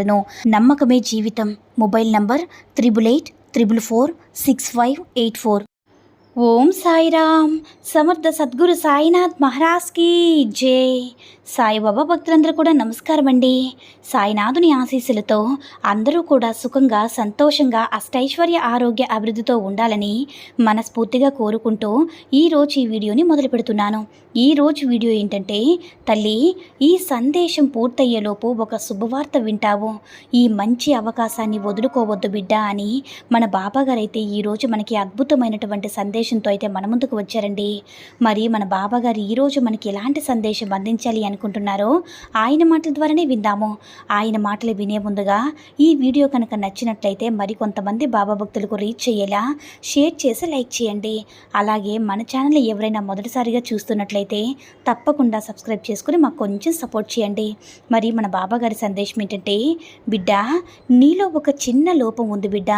చేయబడను నమ్మకమే జీవితం. Mobile number triple eight triple four six five eight four. ఓం సాయిరామ్. సమర్థ సద్గురు సాయినాథ్ మహారాజ్కి జై. సాయిబాబా భక్తులందరూ కూడా నమస్కారం అండి సాయినాథుని ఆశీస్సులతో అందరూ కూడా సుఖంగా సంతోషంగా అష్టైశ్వర్య ఆరోగ్య అభివృద్ధితో ఉండాలని మనస్ఫూర్తిగా కోరుకుంటూ ఈరోజు ఈ వీడియోని మొదలు పెడుతున్నాను. ఈరోజు వీడియో ఏంటంటే తల్లి ఈ సందేశం పూర్తయ్యేలోపు ఒక శుభవార్త వింటావు. ఈ మంచి అవకాశాన్ని వదులుకోవద్దు బిడ్డ అని మన బాబాగారైతే ఈరోజు మనకి అద్భుతమైనటువంటి సందేశం సందేశంతో అయితే మన ముందుకు వచ్చారండి. మరి మన బాబాగారు ఈరోజు మనకి ఎలాంటి సందేశం అందించాలి అనుకుంటున్నారో ఆయన మాటల ద్వారానే విందాము. ఆయన మాటలు వినే ముందుగా ఈ వీడియో కనుక నచ్చినట్లయితే మరికొంతమంది బాబా భక్తులకు రీచ్ చేయేలా షేర్ చేసి లైక్ చేయండి. అలాగే మన ఛానల్ ఎవరైనా మొదటిసారిగా చూస్తున్నట్లయితే తప్పకుండా సబ్స్క్రైబ్ చేసుకుని మాకు కొంచెం సపోర్ట్ చేయండి. మరి మన బాబాగారి సందేశం ఏంటంటే బిడ్డ నీలో ఒక చిన్న లోపం ఉంది బిడ్డ.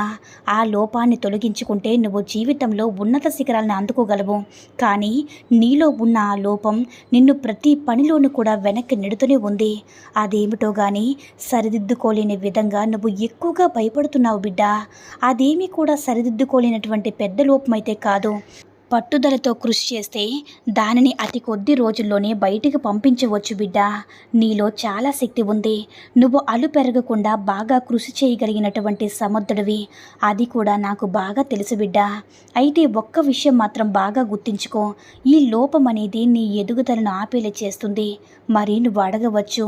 ఆ లోపాన్ని తొలగించుకుంటే నువ్వు జీవితంలో ఉన్నత శిఖరాలను అందుకోగలవు. కానీ నీలో ఉన్న ఆ లోపం నిన్ను ప్రతి పనిలోనూ కూడా వెనక్కి నెడుతూనే ఉంది. అదేమిటో కానీ సరిదిద్దుకోలేని విధంగా నువ్వు ఎక్కువగా భయపడుతున్నావు బిడ్డ. అదేమీ కూడా సరిదిద్దుకోలేనటువంటి పెద్ద లోపమైతే కాదు. పట్టుదలతో కృషి చేస్తే దానిని అతి కొద్ది రోజుల్లోనే బయటికి పంపించవచ్చు బిడ్డ. నీలో చాలా శక్తి ఉంది. నువ్వు అలు పెరగకుండా బాగా కృషి చేయగలిగినటువంటి సముద్రుడివి అది కూడా నాకు బాగా తెలుసు బిడ్డ. అయితే ఒక్క విషయం మాత్రం బాగా గుర్తించుకో. ఈ లోపం అనేది నీ ఎదుగుదలను ఆపేలా చేస్తుంది. మరి నువ్వు అడగవచ్చు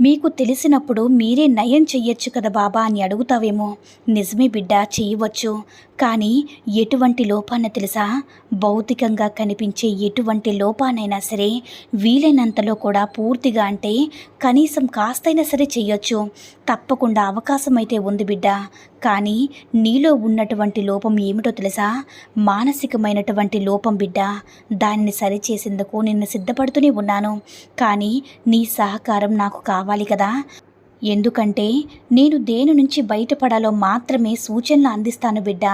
మీకు తెలిసినప్పుడు మీరే నయం చెయ్యొచ్చు కదా బాబా అని అడుగుతావేమో. నిజమే బిడ్డ చేయవచ్చు కానీ ఎటువంటి లోపాన్ని తెలుసా? భౌతికంగా కనిపించే ఎటువంటి లోపానైనా సరే వీలైనంతలో కూడా పూర్తిగా అంటే కనీసం కాస్తైనా సరే చెయ్యొచ్చు. తప్పకుండా అవకాశం అయితే ఉంది బిడ్డ. కానీ నీలో ఉన్నటువంటి లోపం ఏమిటో తెలుసా? మానసికమైనటువంటి లోపం బిడ్డ. దానిని సరిచేసేందుకు నిన్ను సిద్ధపడుతూనే ఉన్నాను. కానీ నీ సహకారం నాకు కావాలి కదా. ఎందుకంటే నేను దేని నుంచి బయటపడాలో మాత్రమే సూచనలు అందిస్తాను బిడ్డ.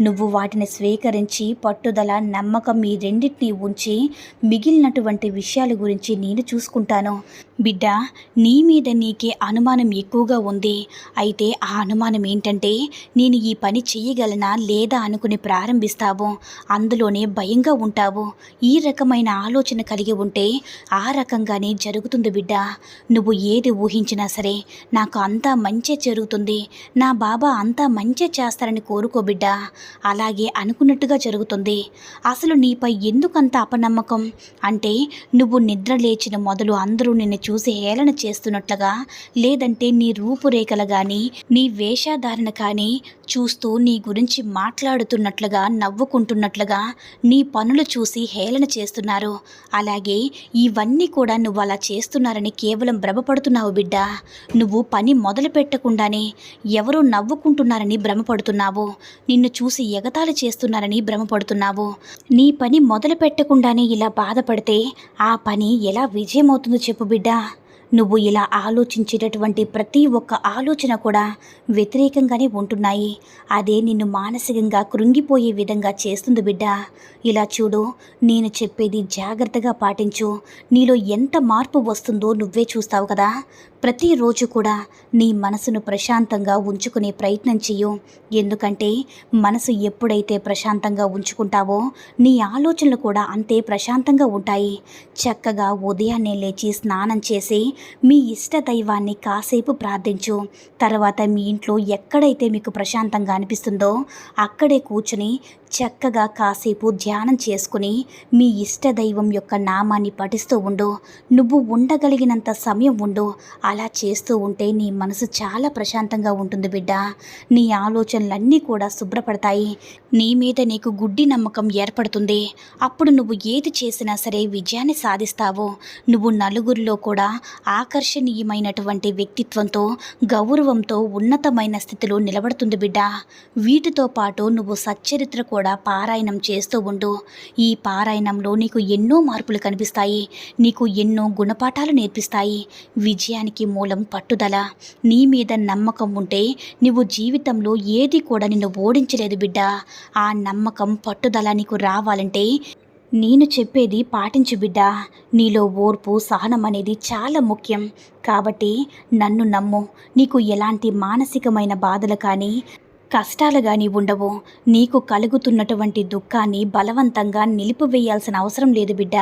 నువ్వు వాటిని స్వీకరించి పట్టుదల నమ్మకం ఈ రెండింటిని ఉంచి మిగిలినటువంటి విషయాల గురించి నేను చూసుకుంటాను. బిడ్డ నీ మీద నీకే అనుమానం ఎక్కువగా ఉంది. అయితే ఆ అనుమానం ఏంటంటే నేను ఈ పని చేయగలనా లేదా అనుకుని ప్రారంభిస్తావు. అందులోనే భయంగా ఉంటావు. ఈ రకమైన ఆలోచన కలిగి ఉంటే ఆ రకంగానే జరుగుతుంది బిడ్డ. నువ్వు ఏది ఊహించినా సరే నాకు అంతా మంచి జరుగుతుంది. నా బాబా అంతా మంచి చేస్తారని కోరుకోబిడ్డ అలాగే అనుకున్నట్టుగా జరుగుతుంది. అసలు నీపై ఎందుకంత అపనమ్మకం? అంటే నువ్వు నిద్ర లేచిన మొదలు అందరూ నిన్ను చూసి హేళన చేస్తున్నట్లుగా లేదంటే నీ రూపురేఖలు కానీ నీ వేషధారణ కానీ చూస్తూ నీ గురించి మాట్లాడుతున్నట్లుగా నవ్వుకుంటున్నట్లుగా నీ పనులు చూసి హేళన చేస్తున్నారు. అలాగే ఇవన్నీ కూడా నువ్వు అలా చేస్తున్నారని కేవలం భ్రమపడుతున్నావు బిడ్డ. నువ్వు పని మొదలు పెట్టకుండానే ఎవరో నవ్వుకుంటున్నారని భ్రమపడుతున్నావు. నిన్ను చూసి ఎగతాళి చేస్తున్నారని భ్రమపడుతున్నావు. నీ పని మొదలు పెట్టకుండానే ఇలా బాధపడితే ఆ పని ఎలా విజయమవుతుందో చెప్పు బిడ్డా. నువ్వు ఇలా ఆలోచించేటటువంటి ప్రతి ఒక్క ఆలోచన కూడా వ్యతిరేకంగానే ఉంటున్నాయి. అదే నిన్ను మానసికంగా కృంగిపోయే విధంగా చేస్తుంది బిడ్డ. ఇలా చూడు నేను చెప్పేది జాగ్రత్తగా పాటించు. నీలో ఎంత మార్పు వస్తుందో నువ్వే చూస్తావు కదా. ప్రతిరోజు కూడా నీ మనసును ప్రశాంతంగా ఉంచుకునే ప్రయత్నం చెయ్యు. ఎందుకంటే మనసు ఎప్పుడైతే ప్రశాంతంగా ఉంచుకుంటావో నీ ఆలోచనలు కూడా అంతే ప్రశాంతంగా ఉంటాయి. చక్కగా ఉదయాన్నే లేచి స్నానం చేసి మీ ఇష్ట దైవాన్ని కాసేపు ప్రార్థించు. తర్వాత మీ ఇంట్లో ఎక్కడైతే మీకు ప్రశాంతంగా అనిపిస్తుందో అక్కడే కూర్చుని చక్కగా కాసేపు ధ్యానం చేసుకుని మీ ఇష్ట దైవం యొక్క నామాన్ని పఠిస్తూ ఉండు. నువ్వు ఉండగలిగినంత సమయం ఉండు. అలా చేస్తూ ఉంటే నీ మనసు చాలా ప్రశాంతంగా ఉంటుంది బిడ్డ. నీ ఆలోచనలన్నీ కూడా శుభ్రపడతాయి. నీ మీద నీకు గుడ్డి నమ్మకం ఏర్పడుతుంది. అప్పుడు నువ్వు ఏది చేసినా సరే విజయాన్ని సాధిస్తావు. నువ్వు నలుగురిలో కూడా ఆకర్షణీయమైనటువంటి వ్యక్తిత్వంతో గౌరవంతో ఉన్నతమైన స్థితిలో నిలబడుతుంది బిడ్డ. వీటితో పాటు నువ్వు సచ్చరిత్ర కూడా కూడా పారాయణం చేస్తూ ఉండు. ఈ పారాయణంలో నీకు ఎన్నో మార్పులు కనిపిస్తాయి. నీకు ఎన్నో గుణపాఠాలు నేర్పిస్తాయి. విజయానికి మూలం పట్టుదల. నీ మీద నమ్మకం ఉంటే నువ్వు జీవితంలో ఏది కూడా నిన్ను ఓడించలేదు బిడ్డ. ఆ నమ్మకం పట్టుదల నీకు రావాలంటే నేను చెప్పేది పాటించు బిడ్డ. నీలో ఓర్పు సహనం అనేది చాలా ముఖ్యం. కాబట్టి నన్ను నమ్ము. నీకు ఎలాంటి మానసికమైన బాధలు కానీ కష్టాలు కానీ ఉండవు. నీకు కలుగుతున్నటువంటి దుఃఖాన్ని బలవంతంగా నిలిపివేయాల్సిన అవసరం లేదు బిడ్డ.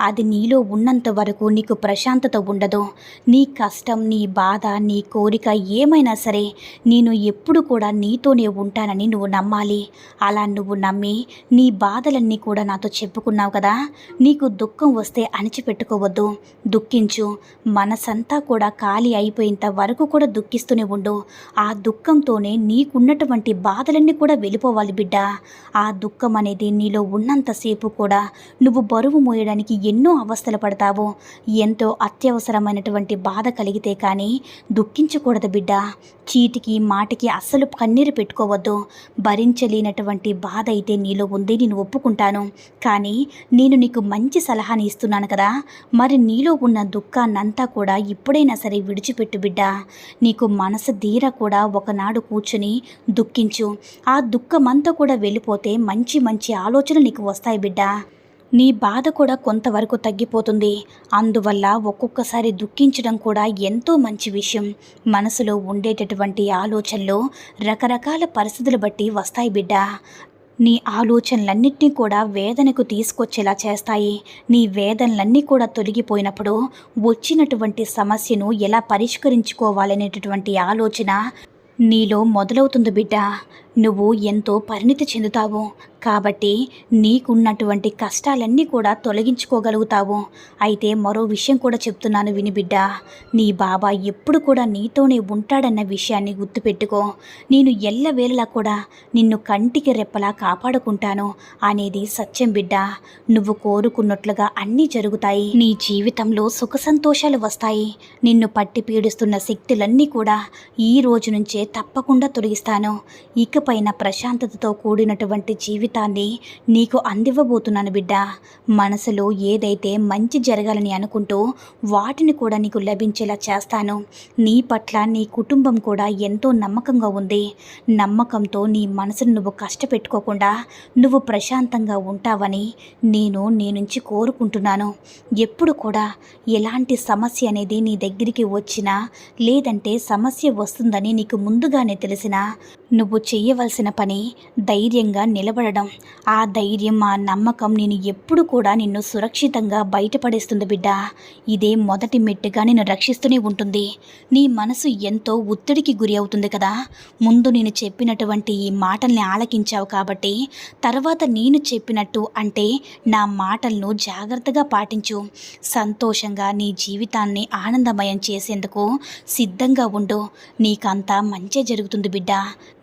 అది నీలో ఉన్నంత వరకు నీకు ప్రశాంతత ఉండదు. నీ కష్టం నీ బాధ నీ కోరిక ఏమైనా సరే నేను ఎప్పుడు కూడా నీతోనే ఉంటానని నువ్వు నమ్మాలి. అలా నువ్వు నమ్మి నీ బాధలన్నీ కూడా నాతో చెప్పుకున్నావు కదా. నీకు దుఃఖం వస్తే అణిచిపెట్టుకోవద్దు. దుఃఖించు. మనసంతా కూడా ఖాళీ అయిపోయేంత వరకు కూడా దుఃఖిస్తూనే ఉండు. ఆ దుఃఖంతోనే నీకున్నటువంటి బాధలన్నీ కూడా వెళ్ళిపోవాలి బిడ్డ. ఆ దుఃఖం అనేది నీలో ఉన్నంతసేపు కూడా నువ్వు బరువు మోయడానికి ఎన్నో అవస్థలు పడతావు. ఎంతో అత్యవసరమైనటువంటి బాధ కలిగితే కానీ దుఃఖించకూడదు బిడ్డ. చీటికి మాటికి అస్సలు కన్నీరు పెట్టుకోవద్దు. భరించలేనటువంటి బాధ అయితే నీలో ఉంది నేను ఒప్పుకుంటాను. కానీ నేను నీకు మంచి సలహాని ఇస్తున్నాను కదా. మరి నీలో ఉన్న దుఃఖాన్నంతా కూడా ఇప్పుడైనా సరే విడిచిపెట్టు బిడ్డ. నీకు మనసు ధీర కూడా ఒకనాడు కూర్చుని దుఃఖించు. ఆ దుఃఖమంతా కూడా వెళ్ళిపోతే మంచి మంచి ఆలోచనలు నీకు వస్తాయి బిడ్డ. నీ బాధ కూడా కొంతవరకు తగ్గిపోతుంది. అందువల్ల ఒక్కొక్కసారి దుఃఖించడం కూడా ఎంతో మంచి విషయం. మనసులో ఉండేటటువంటి ఆలోచనలు రకరకాల పరిస్థితులు బట్టి వస్తాయి బిడ్డ. నీ ఆలోచనలన్నింటినీ కూడా వేదనకు తీసుకొచ్చేలా చేస్తాయి. నీ వేదనలన్నీ కూడా తొలగిపోయినప్పుడు వచ్చినటువంటి సమస్యను ఎలా పరిష్కరించుకోవాలనేటటువంటి ఆలోచన నీలో మొదలవుతుంది బిడ్డ. నువ్వు ఎంతో పరిణితి చెందుతావు. కాబట్టి నీకున్నటువంటి కష్టాలన్నీ కూడా తొలగించుకోగలుగుతావు. అయితే మరో విషయం కూడా చెప్తున్నాను విని బిడ్డ. నీ బాబా ఎప్పుడు కూడా నీతోనే ఉంటాడన్న విషయాన్ని గుర్తుపెట్టుకో. నేను ఎల్లవేళలా కూడా నిన్ను కంటికి రెప్పలా కాపాడుకుంటాను అనేది సత్యం బిడ్డ. నువ్వు కోరుకున్నట్లుగా అన్నీ జరుగుతాయి. నీ జీవితంలో సుఖ సంతోషాలు వస్తాయి. నిన్ను పట్టి పీడిస్తున్న శక్తులన్నీ కూడా ఈ రోజు నుంచే తప్పకుండా తొలగిస్తాను. ఇక పైన ప్రశాంతతతో కూడినటువంటి జీవితాన్ని నీకు అందివ్వబోతున్నాను బిడ్డ. మనసులో ఏదైతే మంచి జరగాలని అనుకుంటూ వాటిని కూడా నీకు లభించేలా చేస్తాను. నీ పట్ల నీ కుటుంబం కూడా ఎంతో నమ్మకంగా ఉంది. నమ్మకంతో నీ మనసును నువ్వు కష్టపెట్టుకోకుండా నువ్వు ప్రశాంతంగా ఉంటావని నేను నీ నుంచి కోరుకుంటున్నాను. ఎప్పుడు కూడా ఎలాంటి సమస్య అనేది నీ దగ్గరికి వచ్చినా లేదంటే సమస్య వస్తుందని నీకు ముందుగానే తెలిసినా నువ్వు చేయవలసిన పని ధైర్యంగా నిలబడడం. ఆ ధైర్యం ఆ నమ్మకం నేను ఎప్పుడు కూడా నిన్ను సురక్షితంగా బయటపడేస్తుంది బిడ్డ. ఇదే మొదటి మెట్టుగా నేను రక్షిస్తూనే ఉంటుంది. నీ మనసు ఎంతో ఒత్తిడికి గురి అవుతుంది కదా. ముందు నేను చెప్పినటువంటి ఈ మాటల్ని ఆలకించావు కాబట్టి తర్వాత నేను చెప్పినట్టు అంటే నా మాటలను జాగ్రత్తగా పాటించు. సంతోషంగా నీ జీవితాన్ని ఆనందమయం చేసేందుకు సిద్ధంగా ఉండు. నీకంతా మంచి జరుగుతుంది బిడ్డ.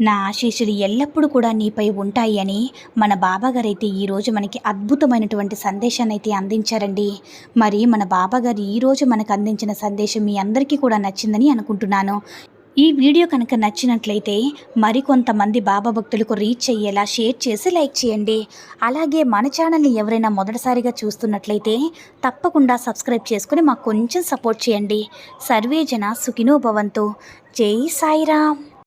నా ఆశీస్సులు ఎల్లప్పుడూ కూడా నీపై ఉంటాయి అని మన బాబాగారైతే ఈరోజు మనకి అద్భుతమైనటువంటి సందేశాన్ని అయితే అందించారండి. మరి మన బాబాగారు ఈరోజు మనకు అందించిన సందేశం మీ అందరికీ కూడా నచ్చిందని అనుకుంటున్నాను. ఈ వీడియో కనుక నచ్చినట్లయితే మరికొంతమంది బాబా భక్తులకు రీచ్ అయ్యేలా షేర్ చేసి లైక్ చేయండి. అలాగే మన ఛానల్ని ఎవరైనా మొదటిసారిగా చూస్తున్నట్లయితే తప్పకుండా సబ్స్క్రైబ్ చేసుకుని మాకు కొంచెం సపోర్ట్ చేయండి. సర్వేజన సుఖినో భవంతు. జై సాయిరామ్.